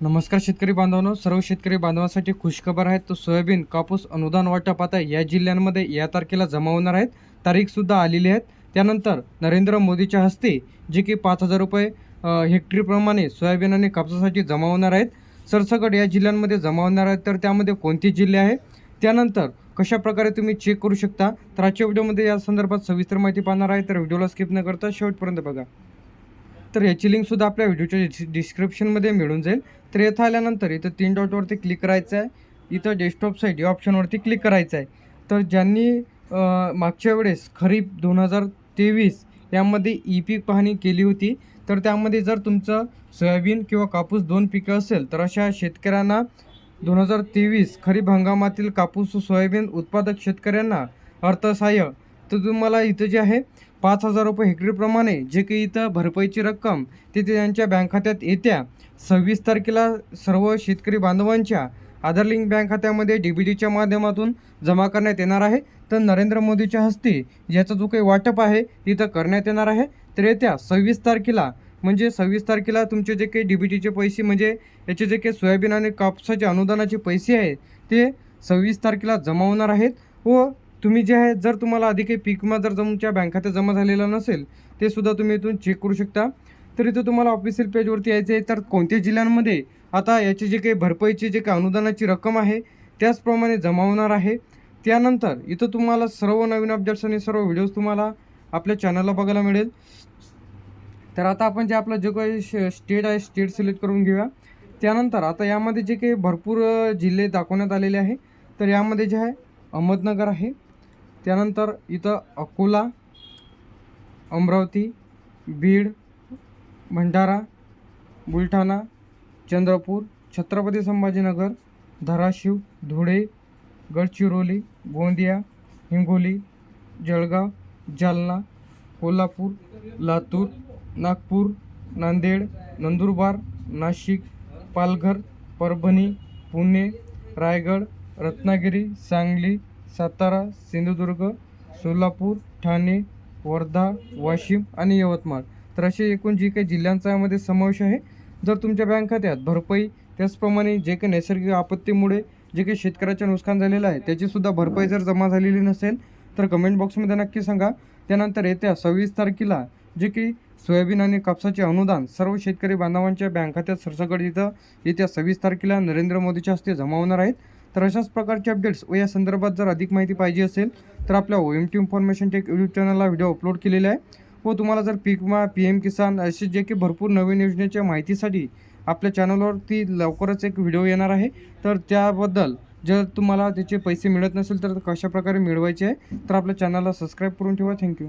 नमस्कार शेतकरी बांधवांनो. सर्व शेतकरी बांधवांसाठी खुशखबर आहे तो सोयाबीन कापूस अनुदान वाटप आता या जिल्ह्यांमध्ये या तारखेला जमा होणार आहेत. तारीखसुद्धा आलेली आहेत त्यानंतर नरेंद्र मोदीच्या हस्ते जे की पाच हजार रुपये हेक्टरीप्रमाणे सोयाबीन आणि कापसासाठी जमा होणार आहेत. सरसकट या जिल्ह्यांमध्ये जमा होणार आहेत. तर त्यामध्ये कोणते जिल्हे आहे? त्यानंतर कशा प्रकारे तुम्ही चेक करू शकता? तर आजच्या व्हिडिओमध्ये या संदर्भात सविस्तर माहिती पाहणार आहे. तर व्हिडिओला स्किप न करता शेवटपर्यंत बघा. तर ह्याची लिंकसुद्धा आपल्या व्हिडिओच्या डिस- डिस्क्रिप्शनमध्ये मिळून जाईल. तर येथं आल्यानंतर इथं तीन डॉटवरती क्लिक करायचं आहे इथं डेस्कटॉप साईट या ऑप्शनवरती क्लिक करायचं आहे तर ज्यांनी मागच्या वेळेस खरीप दोन हजार तेवीस यामध्ये ई पीक पाहणी केली होती तर त्यामध्ये जर तुमचं सोयाबीन किंवा कापूस दोन पिकं असेल तर अशा शेतकऱ्यांना दोन हजार तेवीस खरीप हंगामातील कापूस सोयाबीन उत्पादक शेतकऱ्यांना अर्थसहाय्य तर तुम्हाला इथं जे आहे पाच हजार रुपये हेक्टरीप्रमाणे जे काही इथं भरपाईची रक्कम तिथे त्यांच्या बँक खात्यात येत्या. सव्वीस तारखेला सर्व शेतकरी बांधवांच्या आधार लिंक बँक खात्यामध्ये डी बी टीच्या माध्यमातून जमा करण्यात येणार आहे. तर नरेंद्र मोदीच्या हस्ते याचा जो काही वाटप आहे तिथं करण्यात येणार आहे. तर येत्या सव्वीस तारखेला म्हणजे सव्वीस तारखेला तुमचे जे काही डी बी टीचे पैसे म्हणजे याचे जे काही सोयाबीन आणि कापसाचे अनुदानाचे पैसे आहेत ते सव्वीस तारखेला जमा होणार आहेत. व तुम्ही जे आहे जर तुम्हाला आधी काही पीक विमा जर तुमच्या बँक खात्यात जमा झालेला नसेल ते सुद्धा तुम्ही इथून चेक करू शकता. तर इथं तुम्हाला ऑफिशियल पेजवरती यायचं आहे. तर कोणत्या जिल्ह्यांमध्ये आता याची जे काही भरपाईची जे काही अनुदानाची रक्कम आहे त्याचप्रमाणे जमा होणार आहे. त्यानंतर इथं तुम्हाला सर्व नवीन अपडेट्स आणि सर्व व्हिडिओज तुम्हाला आपल्या चॅनलला बघायला मिळेल. तर आता आपण जे आपलं जे काही श- स्टेट आहे स्टेट सिलेक्ट करून घेऊया. त्यानंतर आता यामध्ये जे काही भरपूर जिल्हे दाखवण्यात आलेले आहे. तर यामध्ये जे आहे अहमदनगर आहे. त्यानंतर इथं अकोला अमरावती बीड भंडारा बुलढाणा चंद्रपूर छत्रपती संभाजीनगर धाराशिव धुळे गडचिरोली गोंदिया हिंगोली जळगाव जालना कोल्हापूर लातूर नागपूर नांदेड नंदुरबार नाशिक पालघर परभणी पुणे रायगड रत्नागिरी सांगली सातारा सिंधुदुर्ग सोलापूर ठाणे वर्धा वाशिम आणि यवतमाळ. तर असे एकूण जी काही जिल्ह्यांचा यामध्ये समावेश आहे जर तुमच्या बँक खात्यात भरपाई त्याचप्रमाणे जे काही नैसर्गिक आपत्तीमुळे जे काही शेतकऱ्याचे नुकसान झालेलं आहे त्याचीसुद्धा भरपाई जर जमा झालेली नसेल तर कमेंट बॉक्समध्ये नक्की सांगा. त्यानंतर येत्या सव्वीस तारखेला जे की सोयाबीन आणि कापसाचे अनुदान सर्व शेतकरी बांधवांच्या बँक खात्यात सरसकट इथं येत्या सव्वीस तारखेला नरेंद्र मोदीच्या हस्ते जमा होणार आहेत. तर अशाच प्रकारचे अपडेट्स व या संदर्भात जर अधिक माहिती पाहिजे असेल तर आपल्या O M T information tech YouTube चॅनलला व्हिडिओ अपलोड केलेला आहे. व तुम्हाला जर पीक विमा पी एम किसान असे जे की भरपूर नवीन योजनेच्या माहितीसाठी आपल्या चॅनलवरती लवकरच एक व्हिडिओ येणार आहे. तर त्याबद्दल जर तुम्हाला त्याचे पैसे मिळत नसेल तर कशाप्रकारे मिळवायचे आहे तर आपल्या चॅनलला सबस्क्राईब करून ठेवा. थँक्यू